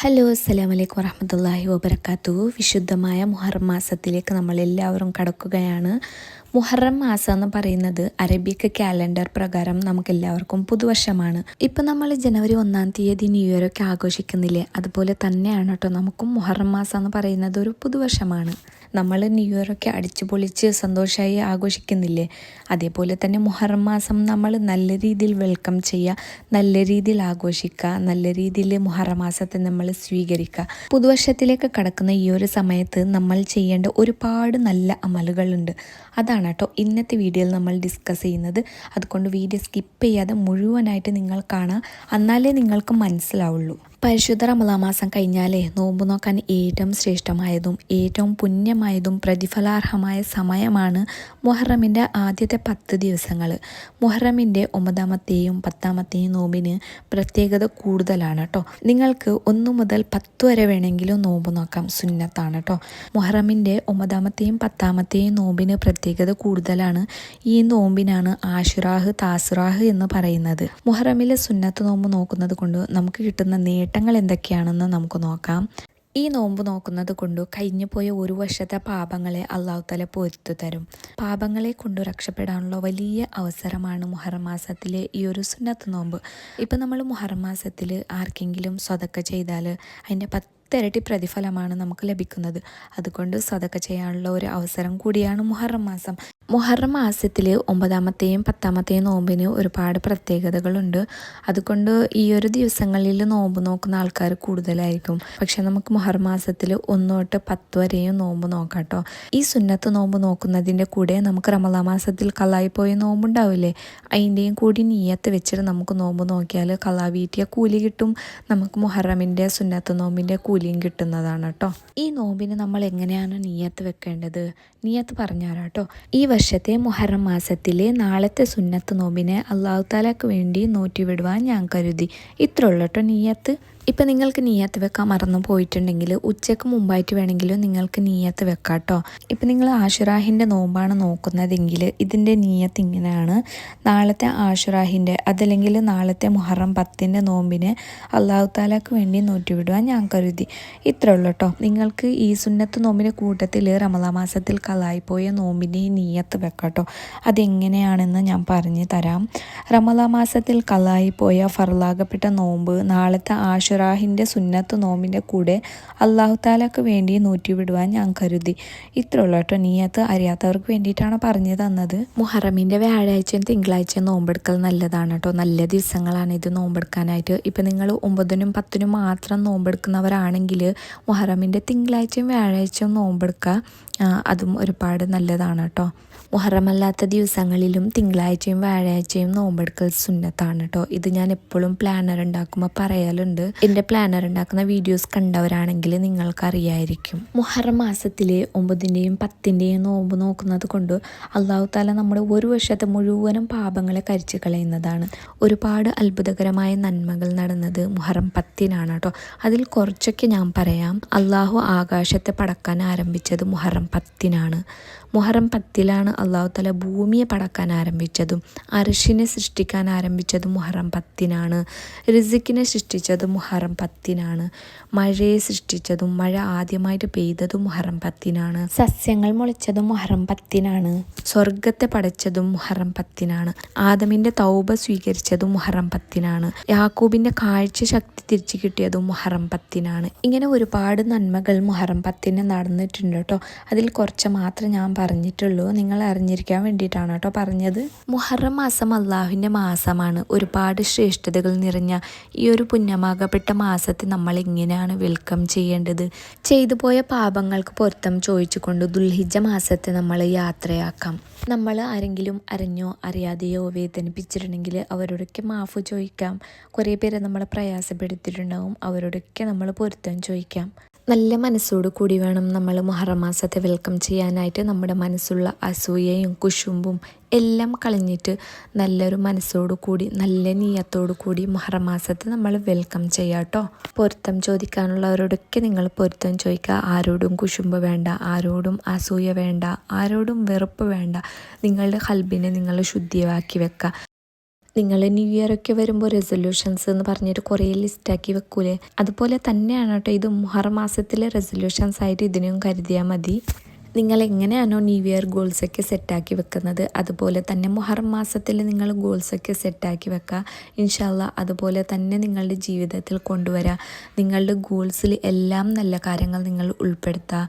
Hello അസ്സലാമു അലൈക്കും വറഹമത്തല്ലാഹി വബർക്കാത്തു വിശുദ്ധമായ മുഹറം മാസത്തിലേക്ക് നമ്മളെല്ലാവരും കടക്കുകയാണ്. മുഹറം മാസം എന്ന് പറയുന്നത് അറബിക് കാലണ്ടർ പ്രകാരം നമുക്ക് എല്ലാവർക്കും പുതുവർഷമാണ്. ഇപ്പം നമ്മൾ ജനുവരി ഒന്നാം തീയതി ന്യൂ ഇയർ ഒക്കെ ആഘോഷിക്കുന്നില്ലേ? അതുപോലെ തന്നെയാണ് കേട്ടോ നമുക്കും മുഹറം മാസം എന്ന് പറയുന്നത് ഒരു പുതുവർഷമാണ്. നമ്മൾ ന്യൂ ഇയറൊക്കെ അടിച്ചു പൊളിച്ച് സന്തോഷമായി ആഘോഷിക്കുന്നില്ലേ? അതേപോലെ തന്നെ മുഹറം മാസം നമ്മൾ നല്ല രീതിയിൽ വെൽക്കം ചെയ്യുക നല്ല രീതിയിൽ ആഘോഷിക്കുക നല്ല രീതിയിൽ മുഹറം മാസത്തെ നമ്മൾ സ്വീകരിക്കുക. പുതുവർഷത്തിലേക്ക് കടക്കുന്ന ഈ ഒരു സമയത്ത് നമ്മൾ ചെയ്യേണ്ട ഒരുപാട് നല്ല അമലുകളുണ്ട്. അതാണ് കേട്ടോ ഇന്നത്തെ വീഡിയോയിൽ നമ്മൾ ഡിസ്കസ് ചെയ്യുന്നത്. അതുകൊണ്ട് വീഡിയോ സ്കിപ്പ് ചെയ്യാതെ മുഴുവനായിട്ട് നിങ്ങൾ കാണാം എന്നാലേ നിങ്ങൾക്ക് മനസ്സിലാവുള്ളൂ. പരിശുദ്ധ റമദാ മാസം കഴിഞ്ഞാലേ നോമ്പ് നോക്കാൻ ഏറ്റവും ശ്രേഷ്ഠമായതും ഏറ്റവും പുണ്യമായതും പ്രതിഫലാർഹമായ സമയമാണ് മുഹറമിന്റെ ആദ്യത്തെ പത്ത് ദിവസങ്ങൾ മുഹറമിന്റെ ഒമ്പതാമത്തെയും പത്താമത്തെയും നോമ്പിന് പ്രത്യേകത കൂടുതലാണ് കേട്ടോ നിങ്ങൾക്ക് ഒന്നു മുതൽ പത്ത് വരെ വേണമെങ്കിലും നോമ്പ് നോക്കാം. സുന്നത്താണ് കേട്ടോ മുഹറമിന്റെ ഒമ്പതാമത്തെയും പത്താമത്തെയും നോമ്പിന് പ്രത്യേകത കൂടുതലാണ്. ഈ നോമ്പിനാണ് ആഷുറാഹ് താസുറാഹ് എന്ന് പറയുന്നത്. മുഹറമിലെ സുന്നത്ത് നോമ്പ് നോക്കുന്നത് കൊണ്ട് നമുക്ക് കിട്ടുന്ന നേട്ടങ്ങൾ എന്തൊക്കെയാണെന്ന് നമുക്ക് നോക്കാം. ഈ നോമ്പ് നോക്കുന്നത് കൊണ്ട് കഴിഞ്ഞു പോയ ഒരു വർഷത്തെ പാപങ്ങളെ അള്ളാഹു തല പൊരുത്തു തരും. പാപങ്ങളെ കൊണ്ട് രക്ഷപ്പെടാനുള്ള വലിയ അവസരമാണ് മുഹറം മാസത്തിലെ ഈ ഒരു സുന്നത്ത് നോമ്പ്. ഇപ്പം നമ്മൾ മുഹറം മാസത്തിൽ ആർക്കെങ്കിലും സ്വതക്ക ചെയ്താൽ അതിന്റെ പത്ത് പത്തിരട്ടി പ്രതിഫലമാണ് നമുക്ക് ലഭിക്കുന്നത്. അതുകൊണ്ട് സതക്ക ചെയ്യാനുള്ള ഒരു അവസരം കൂടിയാണ് മുഹറം മാസം. മുഹറം മാസത്തിൽ ഒമ്പതാമത്തെയും പത്താമത്തെയും നോമ്പിന് ഒരുപാട് പ്രത്യേകതകളുണ്ട്. അതുകൊണ്ട് ഈ ഒരു ദിവസങ്ങളിൽ നോമ്പ് നോക്കുന്ന ആൾക്കാർ കൂടുതലായിരിക്കും. പക്ഷെ നമുക്ക് മുഹറം മാസത്തിൽ ഒന്ന് തൊട്ട് പത്ത് വരെയും നോമ്പ് നോക്കാം കേട്ടോ. ഈ സുന്നത്ത് നോമ്പ് നോക്കുന്നതിന്റെ കൂടെ നമുക്ക് റമദാ മാസത്തിൽ കലായി പോയ നോമ്പുണ്ടാവില്ലേ? അതിന്റെയും കൂടി നീയത്ത് വെച്ചിട്ട് നമുക്ക് നോമ്പ് നോക്കിയാൽ കലാ വീട്ടിയ കൂലി കിട്ടും. നമുക്ക് മുഹറമിന്റെ സുന്നത്ത് നോമ്പിന്റെ കൂലിയും കിട്ടുന്നതാണ് കേട്ടോ. ഈ നോമ്പിന് നമ്മൾ എങ്ങനെയാണ് നീയത്ത് വെക്കേണ്ടത്? നീയത്ത് പറഞ്ഞുതരാം കേട്ടോ. ഈ വർഷത്തെ മുഹറം മാസത്തിലെ നാളത്തെ സുന്നത്ത് നോമ്പിനെ അള്ളാഹു താലാക്ക് വേണ്ടി നോറ്റിവിടുവാൻ ഞാൻ കരുതി. ഇത്രയുള്ളട്ടോ നീയത്ത്. ഇപ്പം നിങ്ങൾക്ക് നീയത്ത് വെക്കാൻ മറന്നു പോയിട്ടുണ്ടെങ്കിൽ ഉച്ചയ്ക്ക് മുമ്പായിട്ട് വേണമെങ്കിലും നിങ്ങൾക്ക് നീയത്ത് വെക്കാം കേട്ടോ ഇപ്പം നിങ്ങൾ ആഷുറാഹിന്റെ നോമ്പാണ് നോക്കുന്നതെങ്കിൽ ഇതിന്റെ നീയത്ത് ഇങ്ങനെയാണ്. നാളത്തെ ആഷുറാഹിന്റെ അതല്ലെങ്കിൽ നാളത്തെ മുഹറം പത്തിന്റെ നോമ്പിന് അള്ളാഹു താലാക്ക് വേണ്ടി നോറ്റിവിടുവാൻ ഞാൻ കരുതി. ഇത്രേ ഉള്ളൂ കേട്ടോ നിങ്ങൾക്ക് ഈ സുന്നത്ത് നോമ്പിന്റെ കൂട്ടത്തിൽ റമദാ മാസത്തിൽ കലായിപ്പോയ നോമ്പിന്റെ നീയത്ത് വെക്കാം കേട്ടോ അതെങ്ങനെയാണെന്ന് ഞാൻ പറഞ്ഞു തരാം. റമദാ മാസത്തിൽ കലായിപ്പോയ ഫർലാകപ്പെട്ട നോമ്പ് നാളത്തെ ആഷുറ ഇറാഹിന്റെ സുന്നത്ത് നോമ്പിന്റെ കൂടെ അള്ളാഹുത്താലക്ക് വേണ്ടി നൂറ്റിവിടുവാൻ ഞാൻ കരുതി. ഇത്ര ഉള്ളൂ കേട്ടോ. നീയത്ത് അറിയാത്തവർക്ക് വേണ്ടിയിട്ടാണ് പറഞ്ഞു തന്നത്. മുഹറമിന്റെ വ്യാഴാഴ്ചയും തിങ്കളാഴ്ചയും നോമ്പെടുക്കൽ നല്ലതാണ് കേട്ടോ. നല്ല ദിവസങ്ങളാണ് ഇത് നോമ്പെടുക്കാനായിട്ട്. ഇപ്പം നിങ്ങൾ ഒമ്പതിനും പത്തിനും മാത്രം നോമ്പെടുക്കുന്നവരാണെങ്കിൽ മുഹറമിന്റെ തിങ്കളാഴ്ചയും വ്യാഴാഴ്ചയും നോമ്പെടുക്കുക അതും ഒരുപാട് നല്ലതാണ് കേട്ടോ. മുഹറമല്ലാത്ത ദിവസങ്ങളിലും തിങ്കളാഴ്ചയും വ്യാഴാഴ്ചയും നോമ്പെടുക്കൽ സുന്നത്താണ് കേട്ടോ ഇത് ഞാൻ എപ്പോഴും പ്ലാനർ ഉണ്ടാക്കുമ്പോൾ പറയാലുണ്ട്. എന്റെ പ്ലാനർ ഉണ്ടാക്കുന്ന വീഡിയോസ് കണ്ടവരാണെങ്കിൽ നിങ്ങൾക്കറിയായിരിക്കും. മുഹറം മാസത്തിലെ ഒമ്പതിന്റെയും പത്തിന്റെയും നോമ്പ് നോക്കുന്നത് കൊണ്ട് അള്ളാഹു താല നമ്മുടെ ഒരു വർഷത്തെ മുഴുവനും പാപങ്ങളെ കരിച്ചു കളയുന്നതാണ്. ഒരുപാട് അത്ഭുതകരമായ നന്മകൾ നടന്നത് മുഹറം പത്തിനാണ് കേട്ടോ അതിൽ കുറച്ചൊക്കെ ഞാൻ പറയാം. അള്ളാഹു ആകാശത്തെ പടക്കാൻ ആരംഭിച്ചത് മുഹറം പത്തിനാണ്. മുഹറം പത്തിലാണ് അള്ളാഹു തല ഭൂമിയെ പടക്കാൻ ആരംഭിച്ചതും അർഷിനെ സൃഷ്ടിക്കാൻ ആരംഭിച്ചതും മുഹറം പത്തിനാണ്. റിസിക്കിനെ സൃഷ്ടിച്ചതും മുഹറം പത്തിനാണ്. മഴയെ സൃഷ്ടിച്ചതും മഴ ആദ്യമായിട്ട് പെയ്തതും മുഹറം പത്തിനാണ്. സസ്യങ്ങൾ മുളച്ചതും മുഹറം പത്തിനാണ്. സ്വർഗത്തെ പടച്ചതും മുഹറം പത്തിനാണ്. ആദമിന്റെ തൗബ സ്വീകരിച്ചതും മുഹറം പത്തിനാണ്. യാക്കൂബിന്റെ കാഴ്ച ശക്തി തിരിച്ചു കിട്ടിയതും മുഹറം പത്തിനാണ്. ഇങ്ങനെ ഒരുപാട് നന്മകൾ മുഹറം പത്തിന് നടന്നിട്ടുണ്ട് കേട്ടോ. അതിൽ കുറച്ച് മാത്രം ഞാൻ പറഞ്ഞിട്ടുള്ളൂ. നിങ്ങൾ അറിഞ്ഞിരിക്കാൻ വേണ്ടിയിട്ടാണ് കേട്ടോ പറഞ്ഞത്. മുഹറം മാസം അള്ളാഹുവിന്റെ മാസമാണ്. ഒരുപാട് ശ്രേഷ്ഠതകൾ നിറഞ്ഞ ഈ ഒരു പുണ്യമാകപ്പെട്ട മാസത്തെ നമ്മൾ എങ്ങനെയാണ് വെൽക്കം ചെയ്യേണ്ടത്. ചെയ്തു പോയ പാപങ്ങൾക്ക് പൊരുത്തം ചോദിച്ചുകൊണ്ട് ദുൽഹിജ മാസത്തെ നമ്മൾ യാത്രയാക്കാം. നമ്മൾ ആരെങ്കിലും അറിഞ്ഞോ അറിയാതെയോ വേദനിപ്പിച്ചിട്ടുണ്ടെങ്കിൽ അവരോടൊക്കെ മാഫ് ചോദിക്കാം. കുറേ പേരെ നമ്മൾ പ്രയാസപ്പെടുത്തിയിട്ടുണ്ടാവും. അവരോടൊക്കെ നമ്മൾ പൊരുത്തം ചോദിക്കാം. നല്ല മനസ്സോട് കൂടി വേണം നമ്മൾ മുഹറം മാസത്തെ വെൽക്കം ചെയ്യാനായിട്ട് നമ്മുടെ മനസ്സുള്ള അസൂയയും കുശുമ്പും എല്ലാം കളഞ്ഞിട്ട് നല്ലൊരു മനസ്സോടു കൂടി നല്ല നീയത്തോടു കൂടി മഹറമാസത്തെ നമ്മൾ വെൽക്കം ചെയ്യാം കേട്ടോ പൊരുത്തം ചോദിക്കാനുള്ളവരോടൊക്കെ നിങ്ങൾ പൊരുത്തം ചോദിക്കുക. ആരോടും കുശുമ്പ് വേണ്ട ആരോടും അസൂയ വേണ്ട ആരോടും വെറുപ്പ് വേണ്ട. നിങ്ങളുടെ ഹൽബിനെ നിങ്ങൾ ശുദ്ധിയാക്കി വെക്കുക. നിങ്ങൾ ന്യൂ ഇയർ ഒക്കെ വരുമ്പോൾ റെസൊല്യൂഷൻസ് എന്ന് പറഞ്ഞിട്ട് കുറേ ലിസ്റ്റാക്കി വെക്കൂലേ? അതുപോലെ തന്നെയാണ് കേട്ടോ ഇത് മുഹർ മാസത്തിലെ റെസൊല്യൂഷൻസ് ആയിട്ട് ഇതിനും കരുതിയാൽ മതി. നിങ്ങൾ എങ്ങനെയാണോ ന്യൂ ഇയർ ഗോൾസൊക്കെ സെറ്റാക്കി വെക്കുന്നത്? അതുപോലെ തന്നെ മുഹറം മാസത്തിൽ നിങ്ങൾ ഗോൾസൊക്കെ സെറ്റാക്കി വെക്കുക. ഇൻഷാല്ല അതുപോലെ തന്നെ നിങ്ങളുടെ ജീവിതത്തിൽ കൊണ്ടുവരിക നിങ്ങളുടെ ഗോൾസിൽ എല്ലാം നല്ല കാര്യങ്ങൾ നിങ്ങൾ ഉൾപ്പെടുത്തുക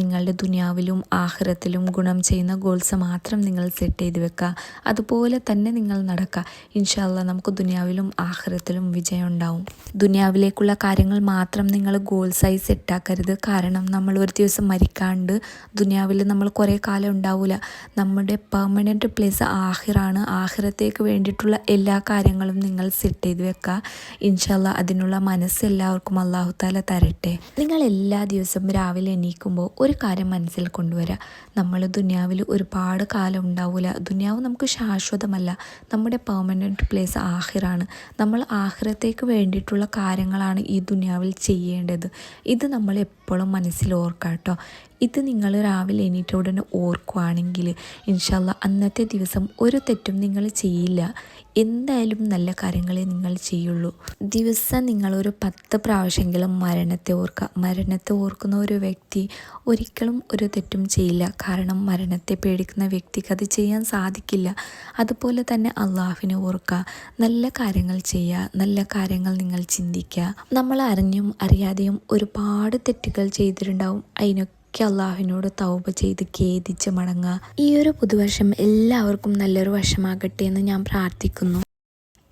നിങ്ങളുടെ ദുനിയാവിലും ആഹ്റത്തിലും ഗുണം ചെയ്യുന്ന ഗോൾസ് മാത്രം നിങ്ങൾ സെറ്റ് ചെയ്ത് വെക്കുക. അതുപോലെ തന്നെ നിങ്ങൾ നടക്കുക. ഇൻഷാല്ല നമുക്ക് ദുനിയാവിലും ആഹ്റത്തിലും വിജയം ഉണ്ടാവും. ദുനിയാവിലേക്കുള്ള കാര്യങ്ങൾ മാത്രം നിങ്ങൾ ഗോൾസായി സെറ്റാക്കരുത് കാരണം നമ്മൾ ഒരു ദിവസം മരിക്കാണ്ട് ദുനിയാവിൽ നമ്മൾ കുറേ കാലം ഉണ്ടാവില്ല നമ്മുടെ പെർമനന്റ് പ്ലേസ് ആഹിറാണ്. ആഹിറത്തേക്ക് വേണ്ടിയിട്ടുള്ള എല്ലാ കാര്യങ്ങളും നിങ്ങൾ സെറ്റ് ചെയ്ത് വെക്കുക. ഇൻഷല്ല അതിനുള്ള മനസ്സ് എല്ലാവർക്കും അള്ളാഹുത്താല തരട്ടെ. നിങ്ങൾ എല്ലാ ദിവസവും രാവിലെ എണീക്കുമ്പോൾ ഒരു കാര്യം മനസ്സിൽ കൊണ്ടുവരിക നമ്മൾ ദുനിയാവിൽ ഒരുപാട് കാലം ഉണ്ടാവില്ല ദുനിയാവ് നമുക്ക് ശാശ്വതമല്ല. നമ്മുടെ പെർമനന്റ് പ്ലേസ് ആഹിറാണ്. നമ്മൾ ആഹിറത്തേക്ക് വേണ്ടിയിട്ടുള്ള കാര്യങ്ങളാണ് ഈ ദുനിയാവിൽ ചെയ്യേണ്ടത്. ഇത് നമ്മൾ എപ്പോഴും മനസ്സിൽ ഓർക്കാം കേട്ടോ ഇത് നിങ്ങൾ രാവിലെ എണീറ്റ ഉടനെ ഓർക്കുവാണെങ്കിൽ ഇൻഷല്ല അന്നത്തെ ദിവസം ഒരു തെറ്റും നിങ്ങൾ ചെയ്യില്ല. എന്തായാലും നല്ല കാര്യങ്ങളെ നിങ്ങൾ ചെയ്യുള്ളൂ. ദിവസം നിങ്ങളൊരു പത്ത് പ്രാവശ്യമെങ്കിലും മരണത്തെ ഓർക്കുക. മരണത്തെ ഓർക്കുന്ന ഒരു വ്യക്തി ഒരിക്കലും ഒരു തെറ്റും ചെയ്യില്ല. കാരണം മരണത്തെ പേടിക്കുന്ന വ്യക്തിക്ക് അത് ചെയ്യാൻ സാധിക്കില്ല. അതുപോലെ തന്നെ അള്ളാഹുവിനെ ഓർക്കുക. നല്ല കാര്യങ്ങൾ ചെയ്യുക. നല്ല കാര്യങ്ങൾ നിങ്ങൾ ചിന്തിക്കുക. നമ്മൾ അറിഞ്ഞും അറിയാതെയും ഒരുപാട് തെറ്റുകൾ ചെയ്തിട്ടുണ്ടാവും. അതിനൊക്കെ ഒക്കെ അള്ളാഹുവിനോട് തൗബ ചെയ്ത് ഖേദിച്ച് മടങ്ങുക. ഈ ഒരു പുതുവർഷം എല്ലാവർക്കും നല്ലൊരു വർഷമാകട്ടെ എന്ന് ഞാൻ പ്രാർത്ഥിക്കുന്നു.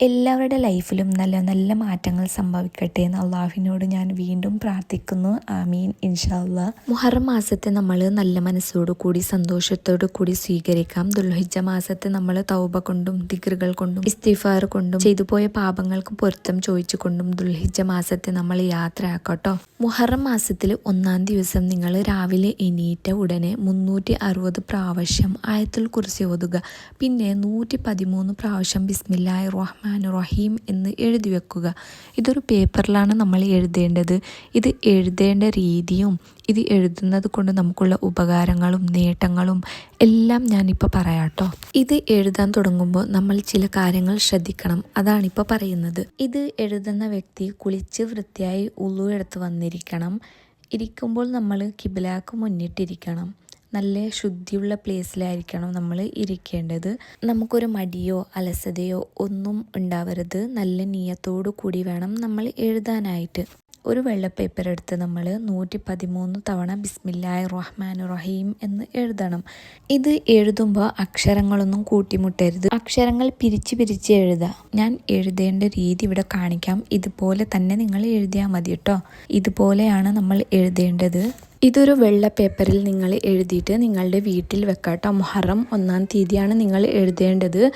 എല്ലാവരുടെ ലൈഫിലും നല്ല നല്ല മാറ്റങ്ങൾ സംഭവിക്കട്ടെ എന്ന് അള്ളാഹുവിനോട് ഞാൻ വീണ്ടും പ്രാർത്ഥിക്കുന്നു. ആമീൻ. ഇൻഷാല്ല മുഹറം മാസത്തെ നമ്മൾ നല്ല മനസ്സോടു കൂടി സന്തോഷത്തോടു കൂടി സ്വീകരിക്കാം. ദുൽഹിജ മാസത്തെ നമ്മൾ തൗബ കൊണ്ടും ദിഗ്രുകൾ കൊണ്ടും ഇസ്തിഫാർ കൊണ്ടും ചെയ്തു പോയ പാപങ്ങൾക്ക് പൊരുത്തം ചോദിച്ചുകൊണ്ടും ദുൽഹിജ മാസത്തെ നമ്മൾ യാത്ര ആക്കട്ടോ. മുഹറം മാസത്തിൽ ഒന്നാം ദിവസം നിങ്ങൾ രാവിലെ എണീറ്റ ഉടനെ മുന്നൂറ്റി അറുപത് പ്രാവശ്യം ആയത്തിൽ കുറിച്ച് ഓതുക. പിന്നെ നൂറ്റി പതിമൂന്ന് പ്രാവശ്യം ബിസ്മില്ലാഹി റഹ്മാൻ റഹ്മാൻ റഹീം എന്ന് എഴുതി വെക്കുക. ഇതൊരു പേപ്പറിലാണ് നമ്മൾ എഴുതേണ്ടത്. ഇത് എഴുതേണ്ട രീതിയും ഇത് എഴുതുന്നത് കൊണ്ട് നമുക്കുള്ള ഉപകാരങ്ങളും നേട്ടങ്ങളും എല്ലാം ഞാനിപ്പോൾ പറയാം കേട്ടോ ഇത് എഴുതാൻ തുടങ്ങുമ്പോൾ നമ്മൾ ചില കാര്യങ്ങൾ ശ്രദ്ധിക്കണം. അതാണിപ്പോൾ പറയുന്നത്. ഇത് എഴുതുന്ന വ്യക്തി കുളിച്ച് വൃത്തിയായി ഉള്ളു എടുത്ത് വന്നിരിക്കണം. ഇരിക്കുമ്പോൾ നമ്മൾ കിബിലാക്ക് മുന്നിട്ടിരിക്കണം. നല്ല ശുദ്ധിയുള്ള പ്ലേസിലായിരിക്കണം നമ്മൾ ഇരിക്കേണ്ടത്. നമുക്കൊരു മടിയോ അലസതയോ ഒന്നും ഉണ്ടാവരുത്. നല്ല നീയത്തോടു കൂടി വേണം നമ്മൾ എഴുതാനായിട്ട്. ഒരു വെള്ള പേപ്പർ എടുത്ത് നമ്മൾ നൂറ്റി പതിമൂന്ന് തവണ ബിസ്മില്ലായ് റഹ്മാൻ റഹീം എന്ന് എഴുതണം. ഇത് എഴുതുമ്പോൾ അക്ഷരങ്ങളൊന്നും കൂട്ടിമുട്ടരുത്. അക്ഷരങ്ങൾ പിരിച്ച് പിരിച്ച് എഴുതുക ഞാൻ എഴുതേണ്ട രീതി ഇവിടെ കാണിക്കാം. ഇതുപോലെ തന്നെ നിങ്ങൾ എഴുതിയാൽ മതി കേട്ടോ. ഇതുപോലെയാണ് നമ്മൾ എഴുതേണ്ടത്. ഇതൊരു വെള്ള പേപ്പറിൽ നിങ്ങൾ എഴുതിയിട്ട് നിങ്ങളുടെ വീട്ടിൽ വെക്കാട്ടോ. മുഹറം ഒന്നാം തീയതിയാണ് നിങ്ങൾ എഴുതേണ്ടത്.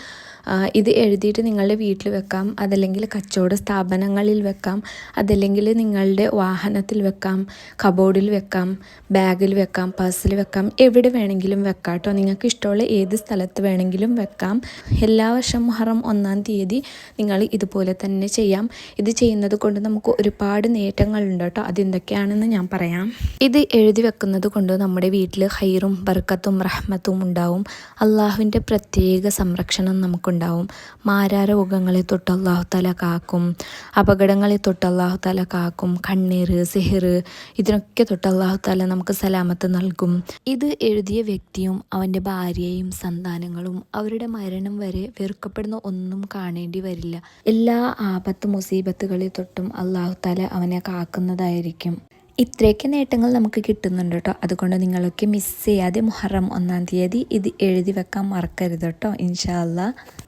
ഇത് എഴുതിയിട്ട് നിങ്ങളുടെ വീട്ടിൽ വെക്കാം. അതല്ലെങ്കിൽ കച്ചവട സ്ഥാപനങ്ങളിൽ വെക്കാം. അതല്ലെങ്കിൽ നിങ്ങളുടെ വാഹനത്തിൽ വെക്കാം. കബോർഡിൽ വെക്കാം. ബാഗിൽ വെക്കാം. പേഴ്സിൽ വെക്കാം. എവിടെ വേണമെങ്കിലും വെക്കാട്ടോ. നിങ്ങൾക്ക് ഇഷ്ടമുള്ള ഏത് സ്ഥലത്ത് വേണമെങ്കിലും വെക്കാം. എല്ലാ വർഷം മുഹറം ഒന്നാം തീയതി നിങ്ങൾ ഇതുപോലെ തന്നെ ചെയ്യാം. ഇത് ചെയ്യുന്നത് കൊണ്ട് നമുക്ക് ഒരുപാട് നേട്ടങ്ങളുണ്ട് കേട്ടോ. അതെന്തൊക്കെയാണെന്ന് ഞാൻ പറയാം. ഇത് എഴുതി വെക്കുന്നത് കൊണ്ട് നമ്മുടെ വീട്ടിൽ ഹൈറും ബർക്കത്തും റഹ്മത്തും ഉണ്ടാവും. അള്ളാഹുവിന്റെ പ്രത്യേക സംരക്ഷണം നമുക്കുണ്ടാവും. മാരാര തൊട്ട് തൊട്ട് തല കാക്കും. അപകടങ്ങളെ തൊട്ട് അള്ളാഹു തല കാക്കും. കണ്ണീർ സിഹിർ ഇതിനൊക്കെ തൊട്ട് അള്ളാഹു തല നമുക്ക് സലാമത്ത് നൽകും. ഇത് എഴുതിയ വ്യക്തിയും അവന്റെ ഭാര്യയും സന്താനങ്ങളും അവരുടെ മരണം വരെ വെറുക്കപ്പെടുന്ന ഒന്നും കാണേണ്ടി വരില്ല. എല്ലാ ആപത്ത് മുസീബത്തുകളെ തൊട്ടും അള്ളാഹു തല അവനെ കാക്കുന്നതായിരിക്കും. ഇത്രയൊക്കെ നേട്ടങ്ങൾ നമുക്ക് കിട്ടുന്നുണ്ട് കേട്ടോ അതുകൊണ്ട് നിങ്ങളൊക്കെ മിസ് ചെയ്യാതെ മുഹറം ഒന്നാം തീയതി ഇത് എഴുതി വെക്കാൻ മറക്കരുത് കേട്ടോ ഇൻഷാല്ല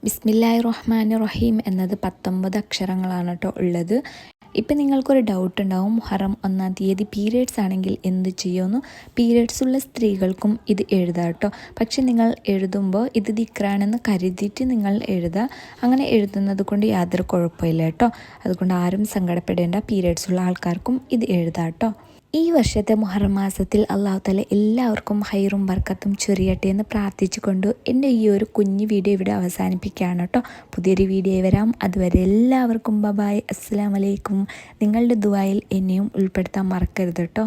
ബിസ്മില്ലാഹി റഹ്മാൻ റഹീം എന്നത് പത്തൊമ്പത് അക്ഷരങ്ങളാണ് കേട്ടോ ഉള്ളത്. ഇപ്പം നിങ്ങൾക്കൊരു ഡൗട്ട് ഉണ്ടാവും മുഹറം ഒന്നാം തീയതി പീരിയഡ്സ് ആണെങ്കിൽ എന്ത് ചെയ്യുമെന്നു? പീരിയഡ്സ് ഉള്ള സ്ത്രീകൾക്കും ഇത് എഴുതാം കേട്ടോ. പക്ഷെ നിങ്ങൾ എഴുതുമ്പോൾ ഇത് ദിക്റാണെന്ന് കരുതിയിട്ട് നിങ്ങൾ എഴുതുക അങ്ങനെ എഴുതുന്നത് കൊണ്ട് യാതൊരു കുഴപ്പമില്ല കേട്ടോ. അതുകൊണ്ട് ആരും സങ്കടപ്പെടേണ്ട പീരിയഡ്സ് ഉള്ള ആൾക്കാർക്കും ഇത് എഴുതാം കേട്ടോ. ഈ വർഷത്തെ മുഹറം മാസത്തിൽ അള്ളാഹു തല എല്ലാവർക്കും ഹൈറും ബർക്കത്തും ചൊരിയട്ടെ എന്ന് പ്രാർത്ഥിച്ചുകൊണ്ട് എന്റെ ഈ ഒരു കുഞ്ഞു വീഡിയോ ഇവിടെ അവസാനിപ്പിക്കുകയാണ് കേട്ടോ. പുതിയൊരു വീഡിയോ വരാം. അതുവരെ എല്ലാവർക്കും ബബായ്. അസ്സാം വലൈക്കും നിങ്ങളുടെ ദുബായിൽ എന്നെയും ഉൾപ്പെടുത്താൻ മറക്കരുത് കേട്ടോ.